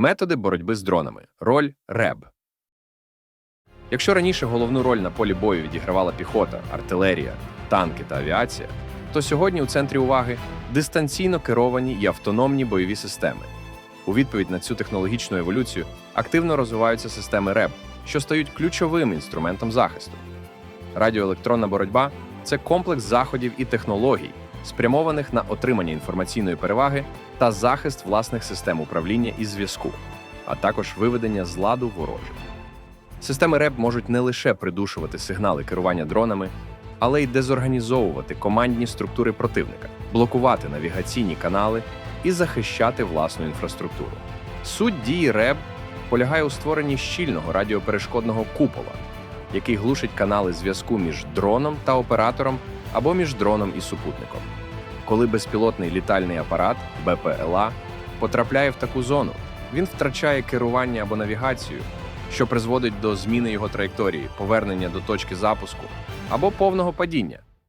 Методи боротьби з дронами. Роль РЕБ. Якщо раніше головну роль на полі бою відігравала піхота, артилерія, танки та авіація, то сьогодні у центрі уваги дистанційно керовані і автономні бойові системи. У відповідь на цю технологічну еволюцію активно розвиваються системи РЕБ, що стають ключовим інструментом захисту. Радіоелектронна боротьба це комплекс заходів і технологій, спрямованих на отримання інформаційної переваги та захист власних систем управління і зв'язку, а також виведення з ладу ворожих. Системи РЕБ можуть не лише придушувати сигнали керування дронами, але й дезорганізовувати командні структури противника, блокувати навігаційні канали і захищати власну інфраструктуру. Суть дії РЕБ полягає у створенні щільного радіоперешкодного купола, який глушить канали зв'язку між дроном та оператором або між дроном і супутником. Коли безпілотний літальний апарат БПЛА потрапляє в таку зону, він втрачає керування або навігацію, що призводить до зміни його траєкторії, повернення до точки запуску або повного падіння.